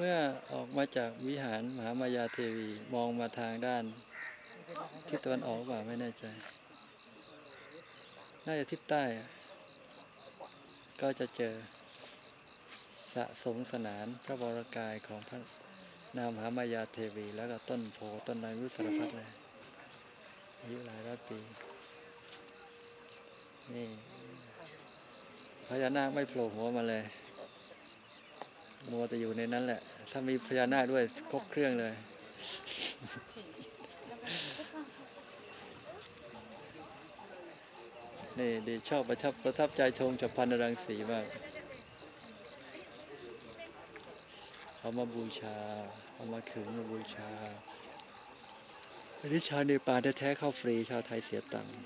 เมื่อออกมาจากวิหารมหามายาเทวีมองมาทางด้านทิศตะวันออกหรือเปล่าไม่แน่ใจ น่าจะทิศใต้ ก็จะเจอสะสงสนานพระบรกายของพระนามหามายาเทวี แล้วก็ต้นโพต้นไม้วิสารพัดเลยอายุหลายร้อยปี นี่พญานาคไม่โผล่หัวมาเลย มัวแต่อยู่ในนั้นแหละ ถ้ามีพญานาคด้วยครบเครื่องเลย นี่ดีชอบประทับประทับใจชมจับพันรังสีมากเอามาบูชา เอามาขึงมาบูชา อันนี้ชาวเนปาลแท้ๆเข้าฟรี ชาวไทยเสียตังค์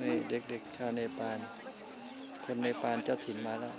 นี่เด็กๆ ชาวเนปาล คนเนปาลเจ้าถิ่นมาแล้ว